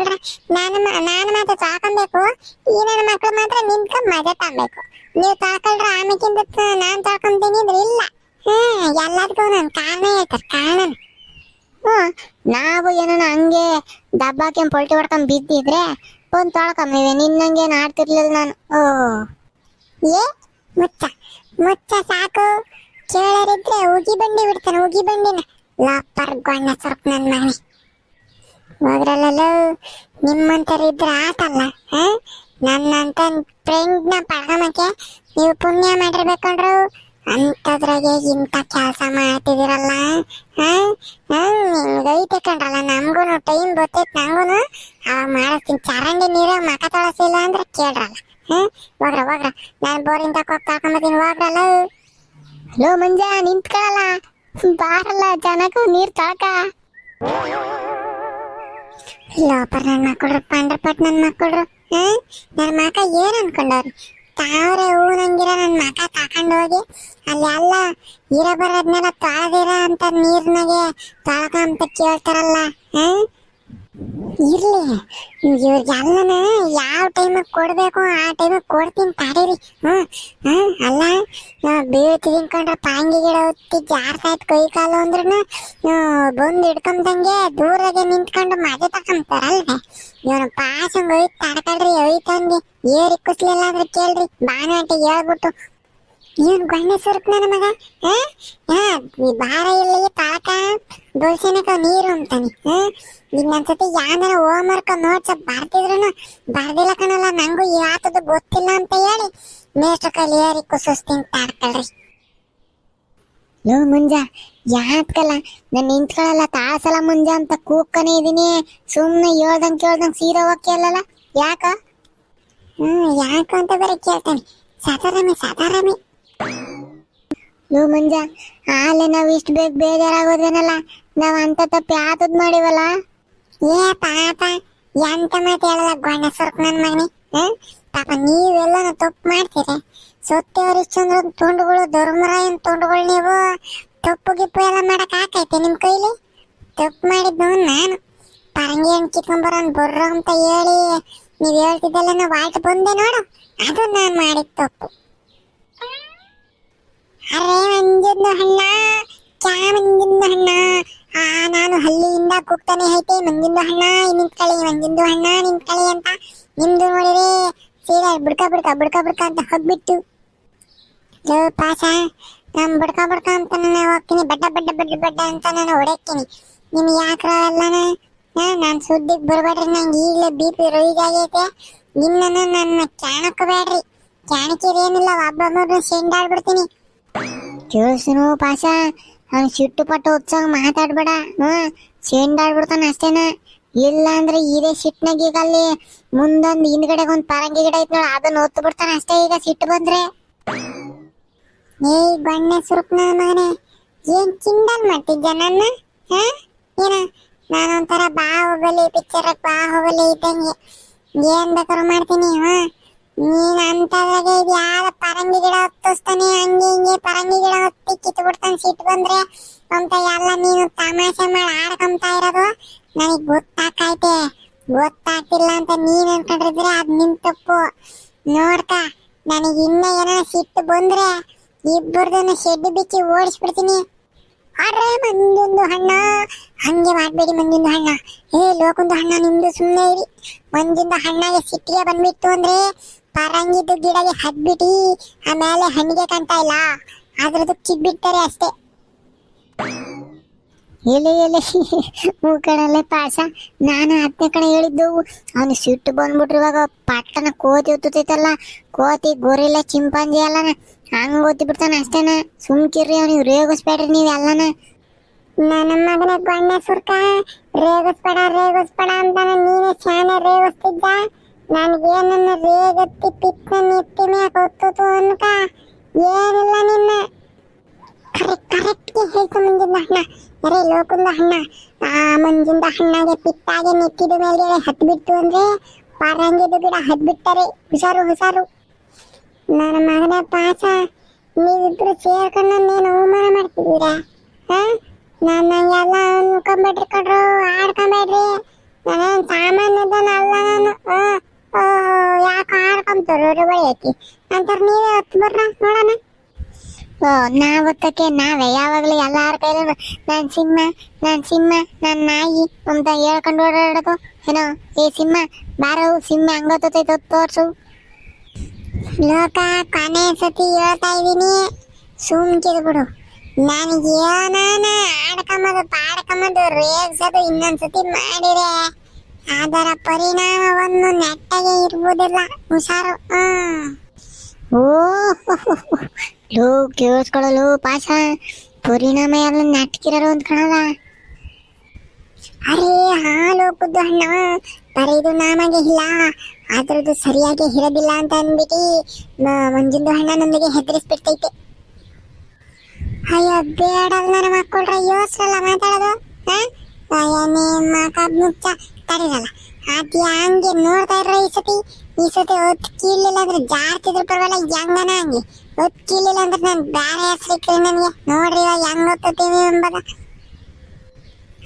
ತಾಕೊಳ್ರ ನಾನು ನಾನು ಮಾತ್ರ ತಾಕೊಬೇಕು, ಈ ನನ್ನ ಮಕ್ಳು ಮಾತ್ರ ನಿಂತ್ಕೊಂಡ್ ಮಜಾ ತಗೊಬೇಕು ನೀವು ತಾಕೊಳ್ರ ಆಮೇಕಿಂದ ನಾನು ತಾಕೊಂತೀನಿ ಅಂದ್ರೆ ಇಲ್ಲ. ಹ್ಮ್ ಎಲ್ಲದಕ್ಕೂ ನನ್ ಕಾರಣ ಹೇಳ್ತಾರೆ, ಕಾರಣ. ಹ್ಮ್ ನಾವು ಏನೋ ಹಂಗೆ ದಬ್ಬಾಕೆಂಡ್ ಪೊಲ್ಟಿ ಹೊಡ್ಕೊಂಡ್ ಬಿದ್ದಿದ್ರೆ ಒಂದು ತೊಳ್ಕೊಂಬಿವೆ ನಿನ್ನಂಗೆ ಆಡ್ತಿರ್ಲಿಲ್ಲ ನಾನು. ಓ. ಏ, ಮುಚ್ಚ ಮುಚ್ಚ ಸಾಕು. ಕೇಳರಿದ್ರೆ ಉಗಿ ಬಂಡಿ ಬಿಡ್ತಾನೆ, ಉಗಿ ಬಂಡಿನ. ಲಾಪರ್ ಗೊಂಡ ಸ್ವಲ್ಪ ನನ್ನ ಮನೆ. ಹೋದ್ರಲ್ಲ ನಿಮ್ಮಂತರ ಇದ್ರೆ ಆತಲ್ಲ ನನ್ನಂತ ಫ್ರೆಂಡ್ನ ಪಡ್ಕೊಂಬಕ್ಕೆ ನೀವು ಪುಣ್ಯ ಮಾಡಿರ್ಬೇಕಂಡ್ರು ಅಂಥದ್ರಾಗೆ ಇಂಥ ಕೆಲಸ ಮಾಡ್ತಿದಿರಲ್ಲ ಹ? ನಿಮ್ಗೈತೆ ಕಣ್ರಲ್ಲ, ನಮ್ಗೂನು ಟೈಮ್ ಬರ್ತೈತೆ, ನಂಗೂನು ಅವಾಗ ಮಾಡಿಸ್ತೀನಿ. ಚರಂಡಿ ನೀರ ಮಕ ತೊಳಸಿಲ್ಲ ಅಂದ್ರೆ ಕೇಳ್ರಲ್ಲ, ಹ? ಹೋಗ್ರ ಹೋಗ್ರ, ನಾನು ಬೋರಿಂದ ಹೋಗಿ ಕರ್ಕೊಂಬತ್ತೀನಿ ಹೋಗ್ರಲ್ಲ? ಹಲೋ ಮಂಜ ನಿಂತ್ಕೊಳ್ಳಲ್ಲ ಬಾರಲ್ಲ, ಜನಕ್ಕೂ ನೀರು ತಾಕ ಲೋಪರ್ ನನ್ನ ಮಕ್ಕಳು ಪಂಡ್ರಪಟ್ ನನ್ನ ಮಕ್ಕಳು ನನ್ನ ಮಕ ಏನ್ ಅನ್ಕೊಂಡವ್ರಿ? ತಾವ್ರೆ ಹೂ ನಂಗಿರ ನನ್ನ ಮಕ ತಕೊಂಡ್ ಹೋಗಿ, ಅಲ್ಲಿ ಎಲ್ಲ ಇರ ಬರೋದ್ನೆಲ್ಲ ತೊಳೆದಿರ ಅಂತ ನೀರ್ನಾಗೆ ತೊಳ್ಕ ಅಂತ ಕೇಳ್ತಾರಲ್ಲ ಹ ಇರ್ಲಿ ಇವ್ರಿಗೆಲ್ಲನ ಯಾವ ಟೈಮಿಗೆ ಕೊಡ್ಬೇಕು ಆ ಟೈಮಿಗೆ ಕೊಡ್ತೀನಿ ತಡೀರಿ. ಹ್ಮ್ ಹ್ಮ್, ಅಲ್ಲ ಬೀಳ್ತಿ ತಿನ್ಕೊಂಡ್ರೆ ಪಾಂಗಿ ಗಿಡ ಹೊತ್ತಿ ಜಾರ್ತಾಯ್ತು ಕೈ ಕಾಲು ಅಂದ್ರೂ ಬಂದು ಹಿಡ್ಕೊಂಬಂಗೆ ದೂರಾಗೆ ನಿಂತ್ಕೊಂಡು ಮಜೆ ತಕೊಂತಾರಲ್ವೇ ಇವನು ಪಾಸಂಗ್ ಒಯ್ದು ತಡ್ಕೊಳ್ರಿ ಒಯ್ತಂದು ಏರಿ ಕುಸ್ಲಿಲ್ಲ ಅಂದ್ರೆ ಕೇಳ್ರಿ ಬಾನಂಟಿ ಹೇಳ್ಬಿಟ್ಟು ಇವನ್ ಗಂಡ ಸುರುಕ್ ನನ್ನ ಮಗ? ಹಾ ಹಾ ಬಾರ ಇಲ್ಲಿ ತಾತ ದೋಸೆನಕ ನೀರು ಅಂತಾನೆ, ಹಾ ಇನ್ನೊಂದ್ಸತಿ ಯಾವ್ದಾರ ಹೋಮ್ ವರ್ಕ್ ನೋಟ್ಸ್ ಬರ್ತಿದ್ರು ಬರ್ದಿಲ್ಲ ಕಣಲ್ಲ, ನಂಗೂ ಯಾತದು ಗೊತ್ತಿಲ್ಲ ಅಂತ ಹೇಳಿ ಮೇಷ್ಟ್ರ ಕೈಲಿ ಏರಿ ಕುಸಿಸ್ತೀನಿ ತಾಡ್ಕೊಳ್ರಿ. ಲೋ ಮುಂಜ, ಯಾತ್ಕಲ್ಲ? ನಾನು ನಿಂತ್ಕೊಳ್ಳಲ್ಲ ತಾಸಲ ಮುಂಜ ಅಂತ ಕೂಕ್ಕನೇ ಇದೀನಿ. ಸುಮ್ಮನೆ ಹೇಳ್ದಂಗ್ ಕೇಳ್ದಂಗ್ ಸೀರೆ ಹೋಗಿ ಅಲ್ಲಲ್ಲ? ಯಾಕ? ಹ್ಮ್, ಯಾಕ ಅಂತ ಬೇರೆ ಕೇಳ್ತಾನೆ. ಸದಾರಾಮಿ ಸದಾರಾಮಿ ಲೋ ಮಂಜ, ಆಲೆ ನಾವ್ ಇಷ್ಟು ಬೇಗ ಬೇಜಾರಾಗೋದೇನಲ್ಲ ನಾವ್ ಅಂತ ತಪ್ಪು ಯಾತದ್ ಮಾಡಿವಲ್ಲ? ಏ ಪಾಪ, ಎಂತ ಮಾತು ಹೇಳಲ್ಲ ಗೊಂಡ ಸ್ವರ್ಪ ನನ್ ಮಗನಿ ಪಾಪ ನೀವೆಲ್ಲ ತಪ್ಪು ಮಾಡ್ತೀರಿ. ಸೊತ್ತೆ ಹರಿಶ್ಚಂದ್ರ ತುಂಡುಗಳು, ಧರ್ಮರಾಯನ್ ತುಂಡುಗಳು ನೀವು. ತಪ್ಪು ಗಿಪ್ಪು ಎಲ್ಲ ಮಾಡಕ್ ಆಕೈತೆ ನಿಮ್ ಕೈಲಿ? ತಪ್ಪು ಮಾಡಿದ್ದು ನಾನು. ಪರಂಗಿ ಹಣ್ಣು ಕಿತ್ಕೊಂಬರೋನ್ ಬರ್ರ ಅಂತ ಹೇಳಿ ನೀವ್ ಹೇಳ್ತಿದ್ದೆಲ್ಲ ನಾವು ಆಟ ಬಂದೆ ನೋಡು. ಅದು ನಾನು ಮಾಡಿದ ತಪ್ಪು. ಅರೆ ಮಂಜುಂದು ಹಣ್ಣ ಚಾ ಮಂಜುಂದು ಹಣ್ಣ ಆ, ನಾನು ಹಳ್ಳಿಯಿಂದ ಕೂಗ್ತಾನೆ ಐತೆ ಮಂಗಿಂದು ಹಣ್ಣ ನಿಂತ್ಕಳಿ ಮಂಗಿಂದು ಹಣ್ಣ ನಿಂತ್ಕಳಿ ಅಂತ. ನಿಮ್ದು ನೋಡಿದ್ರೆ ಸೀದಾ ಬುಡ್ಕ ಬುಡ್ಕ ಬುಡ್ಕ ಬುಡ್ಕ ಅಂತ ಹೋಗ್ಬಿಟ್ಟು. ಲೋ ಪಾಸ ನಾನು ಬುಡ್ಕ ಬುಡ್ಕ ಅಂತ ನಾನು ಹೋಗ್ತೀನಿ, ಬಡ್ಡ ಬಡ್ಡ ಬಡ್ಡ ಬಡ್ಡ ಅಂತ ನಾನು ಹೊಡೆಕ್ತೀನಿ. ನಿಮ್ಗೆ ಯಾಕ್ರ ಅಲ್ಲನ ನಾನು ಸುದ್ದಿಗೆ ಬರ್ಬೇಡ್ರಿ, ನಂಗೆ ಈಗಲೇ ಬಿ ಪಿ ರೈಸ್ ಆಗೈತೆ. ನಿನ್ನನ್ನು ನನ್ನ ಏನಿಲ್ಲ ಒಬ್ಬೊಬ್ಬರನ್ನ ಸೆಂಡಾಡ್ಬಿಡ್ತೀನಿ. ಕೇಳಿಸ್ನು ಪಾಸ ಅವ್ನು ಸಿಟ್ಟು ಪಟ್ಟು ಉತ್ಸಾಹ ಮಾತಾಡ್ಬೇಡ. ಹ್ಮ್ ಸೆಂಡಾಡ್ಬಿಡ್ತಾನ ಅಷ್ಟೇನ. ಇಲ್ಲ ಅಂದ್ರೆ ಇದೇ ಸಿಟ್ನಾಗ ಈಗ ಅಲ್ಲಿ ಮುಂದೊಂದು ಹಿಂದ್ಗಡೆ ಒಂದ್ ಪರಂಗಿ ಗಿಡ ಐತ್ ನೋಡ ಅದನ್ನ ಒತ್ತು ಬಿಡ್ತಾನ ಅಷ್ಟೇ ಈಗ ಸಿಟ್ಟು ಬಂದ್ರೆ. ಏಯ್ ಬಣ್ಣ ಸುರುಪ್ನ ಮಗನೆ ಏನ್ ಕಿಂಡಲ್ ಮಾಡ್ತಿದ್ದ ನನ್ನ? ಹಾ? ಏನ, ನಾನೊಂಥರ ಬಾ ಹೋಗಲಿ ಪಿಕ್ಚರ್ ಬಾ ಹೋಗಲಿ ಇದ್ದಂಗೆ. ಏನ್ ಬೇಕಾದ್ರೂ ಮಾಡ್ತೀನಿ ಹಾ ನೀನ್ ಅಂತದ್ರಾಗೆ ಇದು ಯಾರ ಪರಂಗಿ ಗಿಡ ಹೊತ್ತಿಸ್ತಾನೆ, ಹಂಗೆ ಹಿಂಗೆ ಪರಂಗಿ ಗಿಡ ಹೊತ್ತಿ ಕಿತ್ತು ಬಿಡ್ತಾನೆ ಸಿಟ್ಟು ಬಂದ್ರೆ, ಅಂತ ಎಲ್ಲ ನೀನು ತಮಾಷೆ ಮಾಡಿ ಆಡ್ಕೊಂತ ಇರೋದು. ನನಗೆ ಗೊತ್ತಾಕೈತೆ ಗೊತ್ತಾಗ್ತಿಲ್ಲ ಅಂತ ನೀನ್ ಅನ್ಕೊಂಡಿದ್ರೆ ಅದ್ ನಿನ್ ತಪ್ಪು. ನೋಡ್ಕ, ನನಗೆ ಇನ್ನ ಏನೋ ಸಿಟ್ಟು ಬಂದ್ರೆ ಇಬ್ಬರದನ್ನ ಶೆಡ್ ಬಿಚ್ಚಿ ಓಡಿಸ್ಬಿಡ್ತೀನಿ. ಅರೆ ಮಂದೊಂದು ಹಣ್ಣ ಹಂಗೆ ಮಾಡ್ಬೇಡಿ ಮಂದಿಂದು ಹಣ್ಣ ಏ, ಲೋಕೊಂದು ಹಣ್ಣ ನಿಮ್ದು ಸುಮ್ಮನೆ ಇರಿ. ಮಂದಿಂದ ಹಣ್ಣಗೆ ಸಿಟ್ಟಿಗೆ ಬಂದ್ಬಿಟ್ಟು ಅಂದ್ರೆ ಪರಂಗಿದ್ದು ಗಿಡಗೆ ಹದ್ಬಿಟ್ಟಿ ಆಮೇಲೆ ಹಣ್ಣಿಗೆ ಕಾಣ್ತಾ ಇಲ್ಲ. ಅದ್ರದ್ದು ಕಿದ್ಬಿಡ್ತಾರೆ ಅಷ್ಟೇ. ಎಲೆ ಎಲೆ. ಮೂಕಣಲ್ಲೇ ಪಾಸ ನಾನು ಹತ್ತನೇ ಕಣ ಹೇಳಿದ್ದು, ಅವನು ಸಿಟ್ಟು ಬಂದ್ಬಿಟ್ರು ಇವಾಗ ಪಟ್ಟನ ಕೋತಿ ಒತ್ತೈತಲ್ಲ ಕೋತಿ ಗೊರಿಲ್ಲ, ಚಿಂಪಾಂಜಿ ಅಲ್ಲನ. ಹಂಗ ಓದಿ ಬಿಡ್ತಾನ ಅಷ್ಟೇನ. ಸುಮ್ಕಿರ್ರಿ ಅವ್ನಿಗೆ ರೇಗಿಸ್ಬೇಡ್ರಿ ನೀವು ಎಲ್ಲನ. ನನ್ನ ಮಗನ ಬಣ್ಣ ಸುರ್ಕ, ರೇಗಿಸ್ಬೇಡ ರೇಗಿಸ್ಬೇಡ ಅಂತಾನೆ ನೀನೇ ಶಾನೆ ರೇಗಿಸ್ತಿದ್ದ. ನನಗೇನನ್ನ ರೇಗತ್ತಿ ಪಿತ್ತ ನೆತ್ತಿ ಮ್ಯಾಕ ಹೊತ್ತುತು ಅನ್ಕ ಏನಿಲ್ಲ ನಿನ್ನ. ಕರೆಕ್ಟ್ ಕರೆಕ್ಟ್ಗೆ ಹೇಳ್ತು ಮುಂಜಿಂದ ಹಣ್ಣ ಅರೆ, ಲೋಕಂದ ಹಣ್ಣ ಆ ಮುಂಜಿಂದ ಹಣ್ಣಾಗೆ ಪಿತ್ತಾಗೆ ನೆತ್ತಿದ ಮೇಲೆ ಹತ್ತು ಬಿಟ್ಟು ಅಂದ್ರೆ ಪರಂಗಿದು ಗಿಡ ಹತ್ತು ಬಿಡ್ತಾರೆ ಹುಷಾರು ಹುಷಾರು. ನನ್ನ ಮಗನ ಪಾಸ ನೀವಿಬ್ರು ಸೇರ್ಕೊಂಡು ನೀನು ಅವಮಾನ ಮಾಡ್ತಿದ್ದೀರಾ? ಹಾ? ನನ್ನ ಎಲ್ಲ ಅನ್ಕೊಂಬೇಡ್ರಿ ಕಡ್ರು ಆಡ್ಕೊಂಬೇಡ್ರಿ ನಾನೇನ್ ಸಾಮಾನ್ಯದನ ಅಲ್ಲ ನಾನು. ಯಾಕೆ ಬಳಿ ಐತಿ ಅಂತಾರ ನೀವೇ ಹತ್ತು ಬರ್ರ, ನೋಡೋಣ. ಓ, ನಾವ್ ಹೊತ್ತಕ್ಕೆ ನಾವೇ? ಯಾವಾಗಲೂ ಎಲ್ಲಾರ ಕೈಲೂ ನಾನ್ ಸಿಂಹ ನಾನ್ ಸಿಂಹ, ನಾನ್ ನಾಯಿ ಅಂತ ಹೇಳ್ಕೊಂಡು ಓಡಾಡೋದು. ಏನೋ, ಏ ಸಿಂಹ ಬಾರೋ ಸಿಂಹ ಹಂಗೊತ್ತೈತೆ ತೋರ್ಸು. ಲೋಕ ಕೊನೆ ಸತಿ ಹೇಳ್ತಾ ಇದ್ದೀನಿ. ಸುಮ್ಕಿದ್ ಬಿಡು. ನನಗೆ ಏನಾನ ಆಡ್ಕೊಂಬದು, ಪಾಡ್ಕೊಂಬದು ರೇಗ್ಸೋದು ಇನ್ನೊಂದ್ಸತಿ ಮಾಡಿದೆ. ಅದರ ಪರಿಣಾಮವನ್ನು ನೆಟ್ಟಗೆ ಇರುವುದಿಲ್ಲ, ಹುಷಾರು. ಓ ಲೋ ಕೇಳಿಸ್ಕೊಳ್ಳಲು ಪಾಶ ಪರಿಣಾಮ ಎಲ್ಲ ನೆಟ್ಕಿರೋರು ಅಂತ ಕಾಣಲ್ಲ ಅರೆ, ಹಾಲು ಕುದ್ದು ಹಣ್ಣ ಬರೀದು ನಮಗೆ ಇಲ್ಲ. ಅದ್ರದ್ದು ಸರಿಯಾಗಿ ಇರೋದಿಲ್ಲ ಅಂತ ಅಂದ್ಬಿಟ್ಟು ಮಂಜಿಂದು ಹಣ್ಣ ನಮಗೆ ಹೆದರಿಸ್ಬಿಡ್ತೈತೆ. ಅಯ್ಯೋ ಬೇಡ ನನ್ನ ಮಕ್ಕಳ್ರ ಯೋಸ್ರಲ್ಲ ಮಾತಾಡೋದು ಹಾ? ನಿಮ್ಮ ಮುಚ್ಚ. ತಡಿರಲ್ಲ ಅದ್ ಹಂಗೆ ನೋಡ್ತಾ ಇರೋ ಈ ಸತಿ ಈ ಸತಿ ಹೊತ್ತು ಅಂದ್ರೆ ಜಾರ್ತಿದ್ರು ಪರವಾಗಿಲ್ಲ ಹೆಂಗನ ಹಂಗೆ. ಹೊತ್ತು ಅಂದ್ರೆ ನಾನು ಬೇರೆ ಹೆಸರು ನನಗೆ ನೋಡ್ರಿ ಇವಾಗ ಹೆಂಗ್ ಓದ್ತೀವಿ ಎಂಬದ.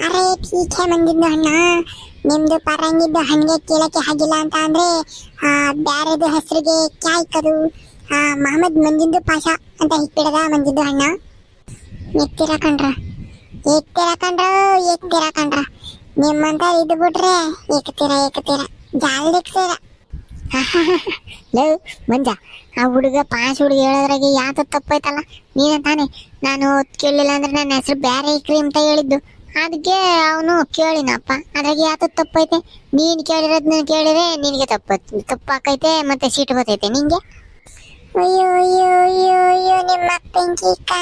ಅರೆ ಟೀಕೆ ಬಂದಿದ್ದು ಅಣ್ಣ, ನಿಮ್ದು ಪರಂಗಿದ್ದು ಹಣ್ಣಿಗೆ ಕೀಳಕ್ಕೆ ಆಗಿಲ್ಲ ಅಂತ ಅಂದ್ರೆ, ಆ, ಬ್ಯಾರೆದು ಹೆಸರಿಗೆ ಕಾಯ್ಕದು ಮಹಮ್ಮದ್ ಮಂಜಿಂದು ಪಾಷ ಅಂತ ಇಟ್ಬಿಡದ ಮಂಜಿದ್ದು ಅಣ್ಣ. ಎತ್ತಿರ ಕಣ್ರ ಎತ್ತಿರ ಕಣ್ರ ಎತ್ತಿರ ಕಣ್ರ ನಿಮ್ಮಂತ ಇದು ಬಿಟ್ರೆ ಏಕತೀರ ಏಕತೀರ ಜಾಲಿಕ್ತೀರ ಲವ್ ಮಂಜ, ಆ ಹುಡುಗ ಪಾಸ್ ಹುಡುಗ ಹೇಳೋದ್ರಾಗೆ ಯಾತ ತಪ್ಪೈತಲ್ಲ? ನೀನೇ ತಾನೆ. ನಾನು ಕೇಳಲಿಲ್ಲ ಅಂದ್ರೆ ನನ್ನ ಹೆಸರು ಬೇರೆ ಇಕ್ರಿ ಅಂತ ಹೇಳಿದ್ದು. ಅದಕ್ಕೆ ಅವನು ಕೇಳಿನಪ್ಪ. ಅದ್ರಾಗೆ ಯಾತ ತಪ್ಪೈತೆ? ನೀನ್ ನಾನು ಕೇಳಿದ್ರೆ ನಿನಗೆ ತಪ್ಪ ತಪ್ಪಾಕೈತೆ ಮತ್ತೆ ಸೀಟ್ ಬರ್ತೈತೆ ನಿಂಗೆ? ಅಯ್ಯೋ ಅಯ್ಯೋ ಅಯ್ಯೋ ಅಯ್ಯೋ, ನಿಮ್ಮ ಬೆಂಕಿಕ್ಕ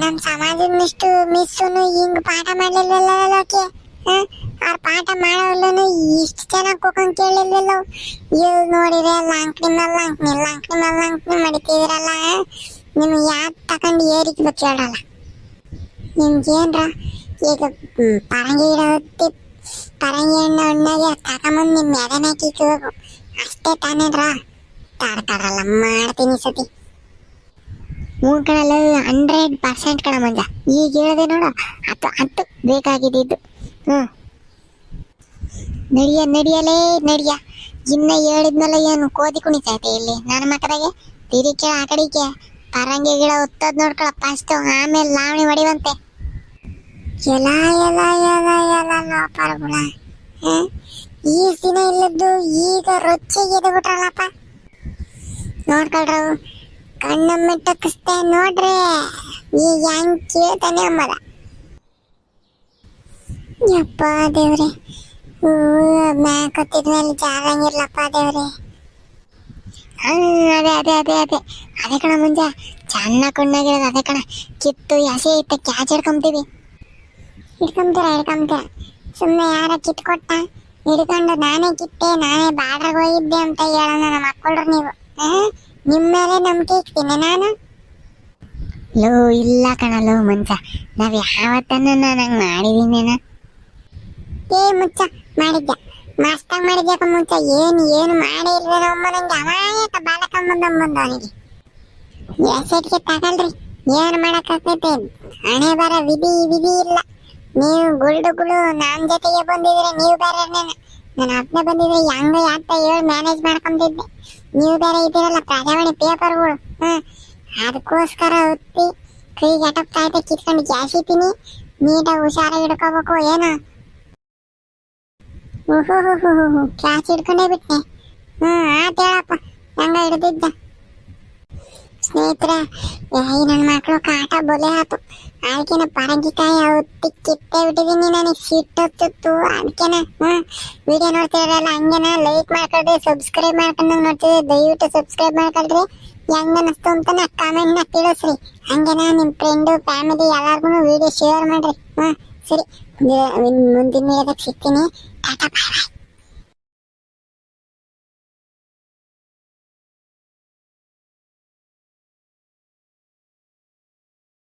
ನಮ್ಮ ಸಮಾಜದಷ್ಟು ಮಿಸ್ಸುನು ಹಿಂಗೆ ಪಾಠ ಮಾಡ್ಲಿಲ್ಲಲ್ಲಕ್ಕೆ ಅವ್ರ ಪಾಠ ಮಾಡೋದ್ರೂ ಇಷ್ಟು ಚೆನ್ನಾಗಿ ಕೂಕೊಂಡ್ ಕೇಳಿಲ್ವಲ್ಲ ಇವ್ ನೋಡಿದ್ರೆ ಲಾಂಕ್ನಿ ಮೇಲೆ ಲಾಂಕ್ನಿ ಲಾಂಕ್ನಿ ಮೇಲೆ ಲಾಂಕ್ನಿ ಮಡಿತಿದ್ರಲ್ಲ ನಿಮ್ಗೆ ಯಾಕೆ ತಗೊಂಡು ಏರಿಕೆ ಬೇಕು ಹೇಳಲ್ಲ ನಿಮ್ಗೇನ್ರ? ಈಗ ಪರಂಗಿ ಹೊತ್ತಿ ಪರಂಗಿ ಹಣ್ಣು ಹಣ್ಣಾಗೆ ತಗೊಂಬಂದು ನಿಮ್ಮ ಎದೆನ ಕಿಕ್ಕೋಗು ಅಷ್ಟೇ ತಾನೇನ್ರ? ತಾಡ್ತಾರಲ್ಲ ಮಾಡ್ತೀನಿ ಸತಿ. ಹ್ಞೂ ಕಣಲ್ಲ ಹಂಡ್ರೆಡ್ ಪರ್ಸೆಂಟ್ ಕಣ ಮಂಜ ಈಗ ಹೇಳಿದೆ ನೋಡ, ಹತ್ತು ಹತ್ತು ಬೇಕಾಗಿದ್ದು ಹ್ಞೂ ನಡಿಯ ನಡಿಯಲೇ ನಡಿಯ. ಇನ್ನ ಹೇಳಿದ್ಮೇಲೆ ಏನು ಕೋದಿ ಕುಣಿತೈತೆ ಇಲ್ಲಿ, ನನ್ನ ಮಕ್ಕಳಿಗೆ ತಿರಿಕೆ ಆ ಕಡೆಗೆ ಪರಂಗಿ ಗಿಡ ಒತ್ತದ್ ನೋಡ್ಕೊಳ ಫಸ್ಟ್ ಆಮೇಲೆ ಲಾವಣಿ ಹೊಡಿವಂತೆ ಎಲ ಎಲ ಎಲ ಎಲ ಲೋಪರ್ಗುಳ ಈ ದಿನ ಇಲ್ಲದ್ದು ಈಗ ರೊಚ್ಚಿಗೆ ಬಿಟ್ರಲ್ಲಪ್ಪ ನೋಡ್ಕೊಳ್ರು, ಕಣ್ಣು ಮಿಟ್ಟಕ್ಕಿಸ್ತೆ ನೋಡ್ರಿ ಈಗ ಹೆಂಗ್ ಕೇಳ್ತಾನೆ ಅಂಬದ. ಯಪ್ಪ ದೇವ್ರೆ. ಹೂ ಮ್ಯಾಕ್ ಹತ್ತಿದ್ಮೇಲೆ ಜಾರಂಗಿರ್ಲಪ್ಪ ದೇವ್ರಿ. ಅದೇ ಅದೇ ಅದೇ ಅದೇ. ಅದೇ ಕಣ ಮುಂಜ. ಚೆನ್ನಾಗಿ ಕೊಂಡಾಗಿರೋದು ಅದೇ ಕಣ. ಕಿತ್ತು, ಹಸಿ ಐತೆ, ಕ್ಯಾಚ್ ಹಿಡ್ಕೊಂತೀವಿ ಹಿಡ್ಕೊಂತೀರ ಹಿಡ್ಕೊಂತೀರ ಸುಮ್ಮನೆ ಯಾರ ಕಿತ್ಕೊಟ್ಟ ಹಿಡ್ಕೊಂಡು ನಾನೇ ಕಿತ್ತೆ, ನಾನೇ ಬಾಡ್ರಾಗ ಹೋಗಿದ್ದೆ ಅಂತ ಹೇಳೋಣ ನಮ್ಮ ಮಕ್ಕಳ್ರು ನೀವು? ನಿಮ್ಮ ಮೇಲೆ ನಂಬಿಕೆ ಇಕ್ತೀನಿ ನಾನು. ಲೋ, ಇಲ್ಲ ಕಣ, ಲೋ ಮಂಚ ನಾವು ಯಾವತ್ತನ್ನ ನಾನು ಹಂಗೆ ಮಾಡಿದೀನೇನ ಏ ಮುಚ್ಚ ಮಾಡಿದ್ದ ಮಸ್ತ ಮಾಡಿದ್ಯಪ್ಪ ಮುಂಚ ಏನು ಏನು ಮಾಡಿ ಇಲ್ವೇ ನಮ್ಮ ನಂಗೆ ಅಮಾಯಕ ಬಾಲಕಂಬಂದಂಬಂದು ಅವನಿಗೆ? ಎಸೆಟ್ಗೆ ತಗಲ್ರಿ ಏನು ಮಾಡಕ್ಕಾಗ್ತೈತೆ? ಹಣೆ ಬರ ವಿಧಿ ವಿಧಿ ಇಲ್ಲ. ನೀವು ಗುಳ್ಡುಗಳು ನನ್ನ ಜೊತೆಗೆ ಬಂದಿದ್ರೆ ನೀವು ಬೇರೆ ನಾನು ಒಬ್ಬನೇ ಬಂದಿದ್ರೆ ಹೆಂಗ ಯಾತ ಹೇಳಿ ಮ್ಯಾನೇಜ್ ಮಾಡ್ಕೊಂಡಿದ್ದೆ ನೀವು ಬೇರೆ ಇದ್ದೀರಲ್ಲ ಪ್ರಜಾವಾಣಿ ಪೇಪರ್ಗಳು ಹಾಂ, ಅದಕ್ಕೋಸ್ಕರ ಒತ್ತಿ ಕೈಗೆ ಅಟಕ್ತಾ ಐತೆ ಕಿತ್ಕೊಂಡು ತಿನ್ನಿ. ನೀಟಾಗಿ ಹುಷಾರಾಗಿ ಹಿಡ್ಕೋಬೇಕು, ಏನು? ಕ್ಯಾಚ್ ಹಿಡ್ಕೊಂಡೇ ಬಿಟ್ಟೆ ಹ್ಮ್, ಆತ ಹೇಳಪ್ಪ. ಹೆಂಗ ಹಿಡ್ದಿದ್ದ. ಸ್ನೇಹಿತರೆ ಏಯ್ ನನ್ನ ಮಕ್ಕಳು ಕಾಟ ಬೊಲೆ ಆತು. ಅದಕ್ಕೆನ ಪರಂಗಿಕಾಯಿ ಅವತ್ತಿ ಕಿತ್ತೆ ಬಿಟ್ಟಿದ್ದೀನಿ ನನಗೆ ಸಿಟ್ಟೊತ್ತಿತ್ತು ಅದಕ್ಕೆನ ಹ್ಮ್. ವಿಡಿಯೋ ನೋಡ್ತಿರಲ್ಲ ಹಂಗೆನ ಲೈಕ್ ಮಾಡ್ಕೊಳ್ರಿ ಸಬ್ಸ್ಕ್ರೈಬ್ ಮಾಡ್ಕೊಂಡು ನೋಡ್ತಿದ್ರಿ ದಯವಿಟ್ಟು ಸಬ್ಸ್ಕ್ರೈಬ್ ಮಾಡ್ಕೊಳ್ರಿ. ಹೆಂಗ ಅನಿಸ್ತು ಅಂತ ನಾ ಕಾಮೆಂಟ್ನ ತಿಳಿಸ್ರಿ. ಹಂಗೆನ ನಿಮ್ಮ ಫ್ರೆಂಡು ಫ್ಯಾಮಿಲಿ ಎಲ್ಲಾರ್ಗು ವಿಡಿಯೋ ಶೇರ್ ಮಾಡ್ರಿ. ಹ್ಮ್, ಸರಿ. যে মন্দির নিয়ে ফিরতে নিয়ে টাটা বাই বাই